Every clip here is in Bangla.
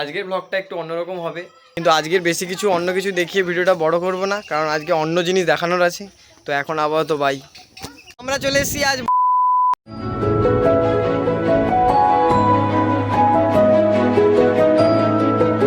আজকের ব্লগটা একটু অন্যরকম হবে। কিন্তু আজকের বেশি কিছু, অন্য কিছু দেখিয়ে ভিডিওটা বড় করব না, কারণ আজকে অন্য জিনিস দেখানোর আছে। তো এখন আপাতত বাই আমরা চলে এসেছি আজ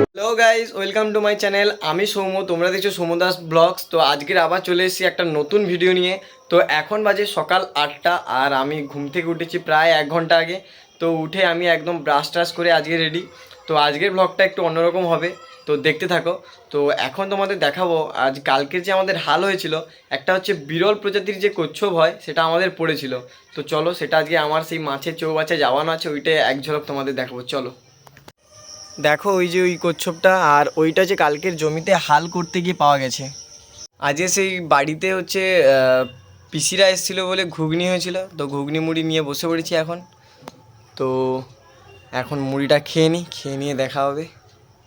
hello guys welcome to my channel আমি সৌম্য, তোমরা দেখছ সৌম্য দাস ব্লগস তো আজকের আবার চলে এসেছি একটা নতুন ভিডিও নিয়ে। তো এখন বাজে সকাল আটটা, আর আমি ঘুম থেকে উঠেছি প্রায় এক ঘণ্টা আগে। তো উঠে আমি একদম ব্রাশ ট্রাশ করে আজকে রেডি তো আজকের ব্লগটা একটু অন্যরকম হবে। তো দেখতে থাকো। তো এখন তোমাদের দেখাবো, আজ কালকের যে আমাদের হাল হয়েছিল, একটা হচ্ছে বিরল প্রজাতির যে কচ্ছপ হয়, সেটা আমাদের পড়েছিল। তো চলো, সেটা আজকে আমার সেই মাছের চৌবাচ্চা যাওয়ানো আছে ওইটা এক ঝলক তোমাদের দেখাবো। চলো। দেখো, ওই যে ওই কচ্ছপটা, আর ওইটা যে কালকের জমিতে হাল করতে গিয়ে পাওয়া গেছে। আজকে সেই বাড়িতে হচ্ছে পিসিরা এসেছিল বলে ঘুগনি হয়েছিল। তো ঘুগনি মুড়ি নিয়ে বসে পড়েছি এখন। তো এখন মুড়িটা খেয়ে নিই খেয়ে নিয়ে দেখা হবে।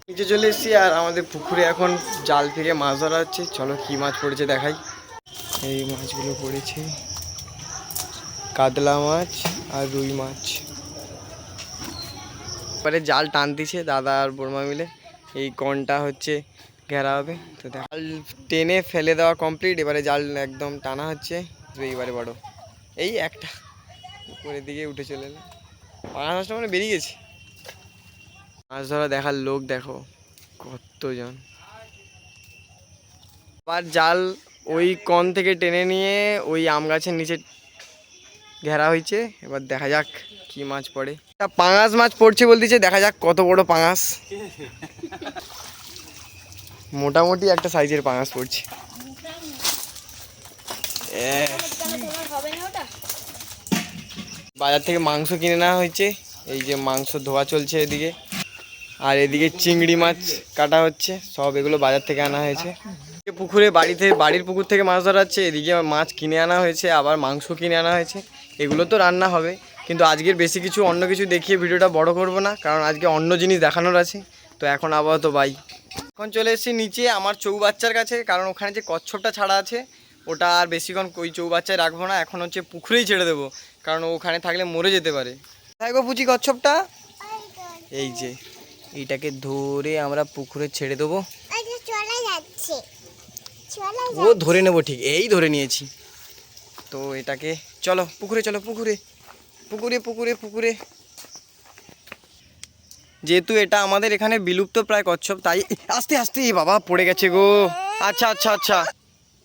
নিচে চলে এসেছি আর আমাদের পুকুরে এখন জাল থেকে মাছ ধরা হচ্ছে। চলো কী মাছ পড়েছে দেখাই। এই মাছগুলো পড়েছে। কাতলা মাছ আর রুই মাছ। এবারে জাল টানতেছে দাদা আর বর্মা মিলে। এই কনটা হচ্ছে ঘেরা হবে। তো জাল টেনে ফেলে দেওয়া কমপ্লিট এবারে জাল একদম টানা হচ্ছে। এইবারে বড়। এই একটা উপরের দিকে উঠে চলে এলো পাঁচ মাছটা মানে বেরিয়ে গেছে। মাছ ধরা দেখার লোক দেখো কতজন। আবার জাল ওই কন থেকে টেনে নিয়ে ওই আম গাছের নিচে ঘেরা হয়েছে। এবার দেখা যাক কি মাছ পড়ে। তা পাঙাশ মাছ পড়ছে বলতেছে দেখা যাক কত বড় পাঙাশ। মোটামুটি একটা সাইজের পাঙাশ পড়ছে। বাজার থেকে মাংস কিনে নেওয়া হয়েছে। এই যে মাংস ধোয়া চলছে এদিকে। আর এদিকে চিংড়ি মাছ কাটা হচ্ছে, সব এগুলো বাজার থেকে আনা হয়েছে। পুকুরে বাড়িতে, বাড়ির পুকুর থেকে মাছ ধরা হচ্ছে, এদিকে মাছ কিনে আনা হয়েছে, আবার মাংস কিনে আনা হয়েছে। এগুলো তো রান্না হবে, কিন্তু আজকের বেশি কিছু, অন্য কিছু দেখিয়ে ভিডিওটা বড় করব না, কারণ আজকে অন্য জিনিস দেখানোর আছে। তো এখন আপাতত বাই এখন চলে এসেছি নিচে আমার চৌবাচ্চার কাছে, কারণ ওখানে যে কচ্ছপটা ছাড়া আছে, ওটা আর বেশিক্ষণ ওই চৌবাচ্চায় রাখব না, এখন হচ্ছে পুকুরেই ছেড়ে দেবো। কারণ ওখানে থাকলে মরে যেতে পারে। দেখো পুচি কচ্ছপটা? এই যে এইটাকে ধরে আমরা পুকুরে ছেড়ে দেবো। চলে যাচ্ছে। চলে ও ধরে নেব ঠিক এই ধরে নিয়েছি। তো এটাকে চলো পুকুরে চলো পুকুরে। পুকুরে পুকুরে পুকুরে। যেহেতু এটা আমাদের এখানে বিলুপ্ত প্রায় কচ্ছপ তাই আস্তে আস্তে বাবা পড়ে গেছে গো। আচ্ছা আচ্ছা আচ্ছা।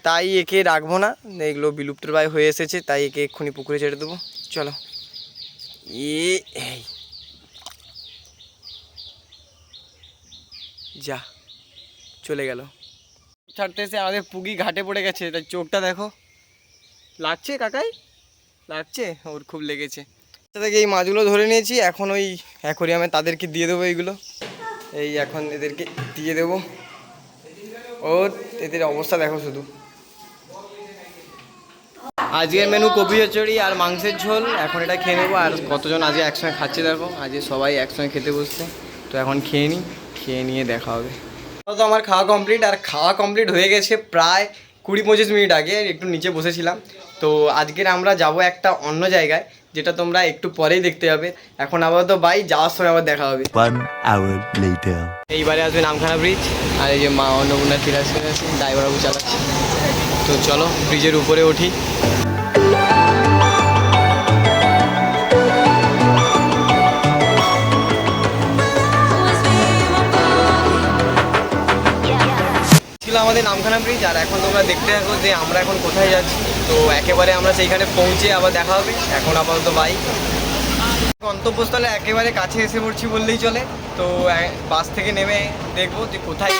তাই একে রাখব না। এগুলো বিলুপ্ত প্রায় হয়ে এসেছে, তাই একে এক্ষুনি পুকুরে ছেড়ে দেবো। চলো। এ যা, চলে গেল। ছাড়তে এসে আমাদের পুগি ঘাটে পড়ে গেছে, তাই চোখটা দেখো। লাগছে কাকাই? লাগছে? ওর খুব লেগেছে। আচ্ছা থেকে এই মাছগুলো ধরে নিয়েছি, এখন ওই অ্যাকোরিয়ামে তাদেরকে দিয়ে দেবো এইগুলো। এই এখন এদেরকে দিয়ে দেবো। ও, এদের অবস্থা দেখো শুধু। আজকের মেনু কপি চচ্চড়ি আর মাংসের ঝোল। এখন এটা খেয়ে নেব আর কতজন আজকে একসঙ্গে খাচ্ছে দেখো। আজকে সবাই একসঙ্গে খেতে বসছে। তো এখন খেয়ে নিই খেয়ে নিয়ে দেখা হবে। তো আমার খাওয়া কমপ্লিট আর খাওয়া কমপ্লিট হয়ে গেছে প্রায় কুড়ি পঁচিশ মিনিট আগে একটু নিচে বসেছিলাম। তো আজকের আমরা যাব একটা অন্য জায়গায় যেটা তোমরা একটু পরেই দেখতে যাবে এখন আপাতত বাই যাওয়ার সময় আবার দেখা হবে। এইবারে আসবে নামখানা ব্রিজ আর এই যে মা অন্নপূর্ণা তিরাশি আছে ড্রাইভার বাবু চালাচ্ছে। তো চলো, ব্রিজের উপরে উঠি। ছিল আমাদের নামখানা ব্রিজ, আর এখন তোমরা দেখতে থাকো যে আমরা এখন কোথায় যাচ্ছি। তো একেবারে আমরা সেইখানে পৌঁছে আবার দেখা হবে। এখন আপাতত বাই গন্তব্যস্থলে একেবারে কাছে এসে পড়ছি বললেই চলে। তো বাস থেকে নেমে দেখব যে কোথায়.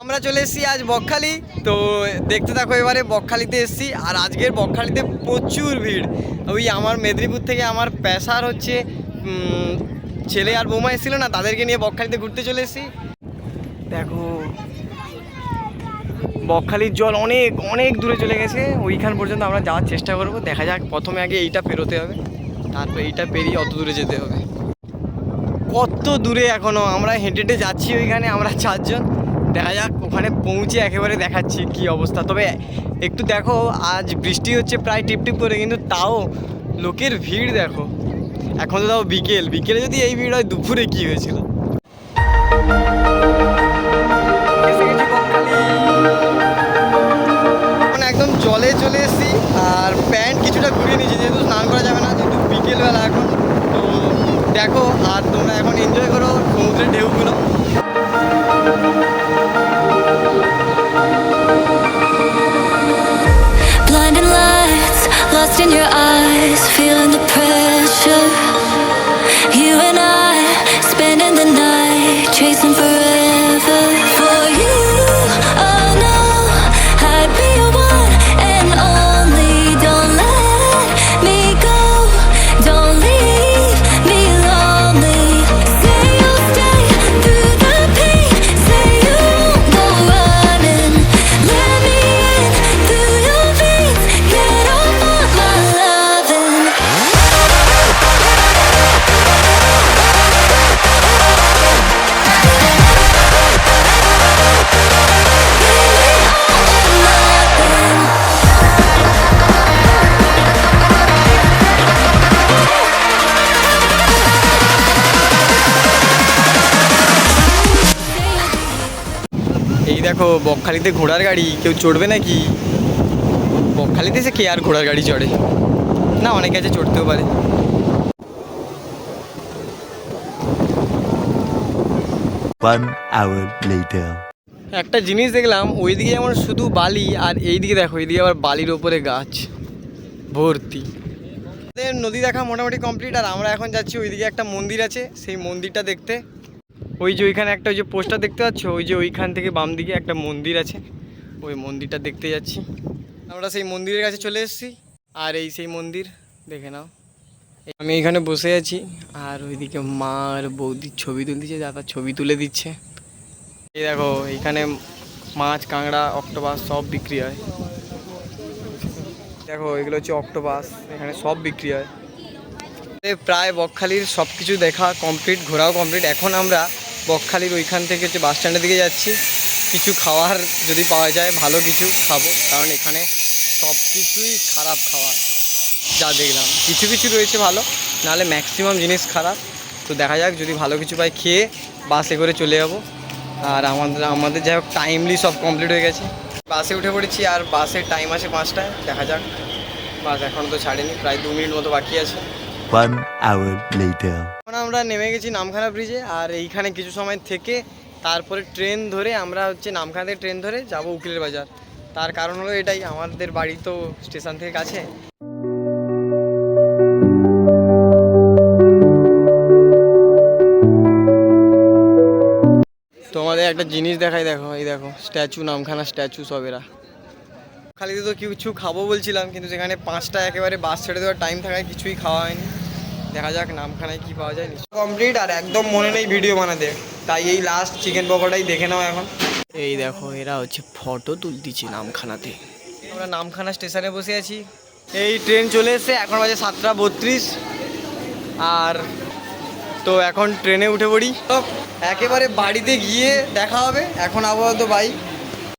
আমরা চলে এসেছি আজ বকখালি। তো দেখতে থাকো এবারে, বকখালিতে এসেছি। আর আজকের বকখালিতে প্রচুর ভিড়। ওই আমার মেদিনীপুর থেকে আমার পেশার হচ্ছে ছেলে আর বৌমা এসেছিল না, তাদেরকে নিয়ে বকখালিতে ঘুরতে চলে এসেছি। দেখো, বকখালির জল অনেক অনেক দূরে চলে গেছে। ওইখান পর্যন্ত আমরা যাওয়ার চেষ্টা করব। দেখা যাক, প্রথমে আগে এইটা পেরোতে হবে। তারপর এইটা পেরিয়ে অত দূরে যেতে হবে। কত দূরে এখনও? আমরা হেঁটে হেঁটে যাচ্ছি ওইখানে, আমরা চারজন। দেখা যাক, ওখানে পৌঁছে একেবারে দেখাচ্ছি কি অবস্থা। তবে একটু দেখো, আজ বৃষ্টি হচ্ছে প্রায় টিপ টিপ করে, কিন্তু তাও লোকের ভিড় দেখো। এখন তো তাও বিকেল। বিকেলে যদি এই ভিড় হয়, দুপুরে কি হয়েছিল। এখন একদম জলে চলে এসেছি, আর প্যান্ট কিছুটা ঘুরিয়ে নিয়েছি, যেহেতু স্নান করা যাবে না, যেহেতু বিকেলবেলা এখন, তো দেখো, আর তোমরা এখন এনজয় করো সমুদ্রের ঢেউগুলো। chasing for দেখো বকখালিতে ঘোড়ার গাড়ি কেউ চড়বে নাকি? বকখালিতে সে কে আর ঘোড়ার গাড়ি চড়ে? না অনেকে আছে চড়তেও পারে. একটা জিনিস দেখলাম ওইদিকে যেমন শুধু বালি আর এইদিকে দেখো এইদিকে আবার বালির ওপরে গাছ। ভর্তি। নদী দেখা মোটামুটি কমপ্লিট আর আমরা এখন যাচ্ছি ওইদিকে একটা মন্দির আছে সেই মন্দিরটা দেখতে। ওই যে ওইখানে একটা ওই যে পোস্টার দেখতে পাচ্ছ? ওই যে ওইখান থেকে বাম দিকে একটা মন্দির আছে। ওই মন্দিরটা দেখতে যাচ্ছি। আমরা সেই মন্দিরের কাছে চলে এসেছি। আর এই সেই মন্দির, দেখে নাও। আমি এখানে বসে আছি। আর ওইদিকে মা আর বৌদির ছবি তুলতেছে দাদা ছবি তুলে দিচ্ছে। এই দেখো, এখানে মাছ, কাঁকড়া, অক্টোপাস সব বিক্রি হয়। দেখো, এগুলো হচ্ছে অক্টোপাস। এখানে সব বিক্রি হয়। প্রায় বকখালির সব কিছু দেখা কমপ্লিট, ঘোরাও কমপ্লিট। এখন আমরা বকখালির ওইখান থেকে হচ্ছে বাস স্ট্যান্ডের দিকে যাচ্ছি। কিছু খাওয়ার যদি পাওয়া যায়, ভালো কিছু খাব। কারণ এখানে সব কিছুই খারাপ খাওয়ার, যা দেখলাম। কিছু কিছু রয়েছে ভালো, নাহলে ম্যাক্সিমাম জিনিস খারাপ। তো দেখা যাক, যদি ভালো কিছু পাই, খেয়ে বাসে করে চলে যাব। আর আমাদের আমাদের যাই হোক টাইমলি সব কমপ্লিট হয়ে গেছে। বাসে উঠে পড়েছি, আর বাসের টাইম আছে পাঁচটায়। দেখা যাক, বাস এখন তো ছাড়েনি, প্রায় দু মিনিট মতো বাকি আছে। আমরা নেমে গেছি নামখানা ব্রিজে আর এইখানে কিছু সময় থেকে তারপরে ট্রেন ধরে আমরা হচ্ছে নামখানা থেকে ট্রেন ধরে যাব উকিলের বাজার। তার কারণ হলো এটাই, আমাদের বাড়ি তো স্টেশন থেকে কাছে। তোমাদের একটা জিনিস দেখাই, দেখো, এই দেখো স্ট্যাচু নামখানা স্ট্যাচু সব এরা। খালিতে তো কিছু খাব বলছিলাম, কিন্তু সেখানে পাঁচটা একেবারে বাস ছেড়ে দেওয়ার টাইম থাকায় কিছুই খাওয়া হয়নি। দেখা যাক নামখানায় কি পাওয়া যায় কমপ্লিট আর একদম মনে নেই ভিডিও বানাতে। তাই এই লাস্ট চিকেন পকোড়াই দেখে নাও এখন। এই দেখো এরা হচ্ছে ফটো তুলতেছি নামখানাতে। আমরা নামখানা স্টেশনে বসে আছি। এই ট্রেন চলে এসেছে এখন বাজে সাতটা বত্রিশ। আর তো এখন ট্রেনে উঠে পড়ি। তো একেবারে বাড়িতে গিয়ে দেখা হবে। এখন আপাতত বাই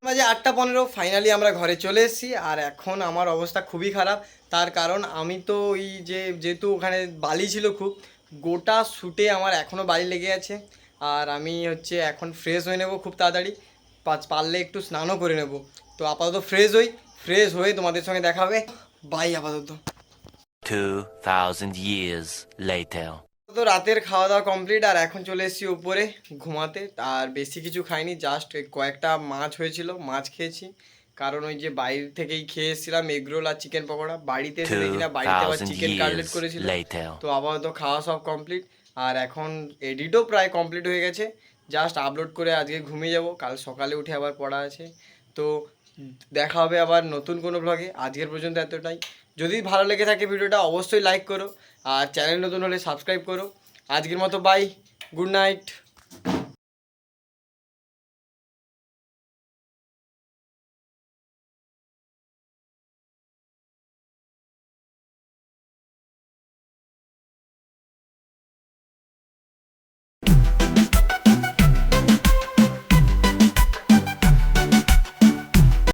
বাজে আটটা পনেরো ফাইনালি আমরা ঘরে চলে এসেছি আর এখন আমার অবস্থা খুবই খারাপ। তার কারণ আমি তো ওই যে যেহেতু ওখানে বালি ছিল খুব গোটা শুটে আমার এখনও বালি লেগে আছে। আর আমি হচ্ছে এখন ফ্রেশ হয়ে নেব খুব তাড়াতাড়ি। পারলে একটু স্নানও করে নেব। তো আপাতত ফ্রেশ হই ফ্রেশ হয়ে তোমাদের সঙ্গে দেখা হবে। বাই আপাতত। 2,000 years later. তো রাতের খাওয়া দাওয়া কমপ্লিট আর এখন চলে এসেছি উপরে ঘুমাতে। আর বেশি কিছু খাইনি জাস্ট কয়েকটা মাছ হয়েছিল মাছ খেয়েছি। কারণ ওই যে বাইরে থেকেই খেয়ে এসেছিলাম এগরোল আর চিকেন পকোড়া। বাড়িতে এসে দেখি না বাড়িতে আবার চিকেন কাটলেট করেছিল. তো আপাতত খাওয়া সব কমপ্লিট আর এখন এডিটও প্রায় কমপ্লিট হয়ে গেছে। জাস্ট আপলোড করে আজকে ঘুমিয়ে যাব। কাল সকালে উঠে আবার পড়া আছে। তো দেখা হবে আবার নতুন কোনো ব্লগে আজকের পর্যন্ত এতটাই। যদি ভালো লেগে থাকে ভিডিওটা অবশ্যই লাইক করো। আর চ্যানেল নতুন হলে সাবস্ক্রাইব করো। আজকের মতো বাই গুড নাইট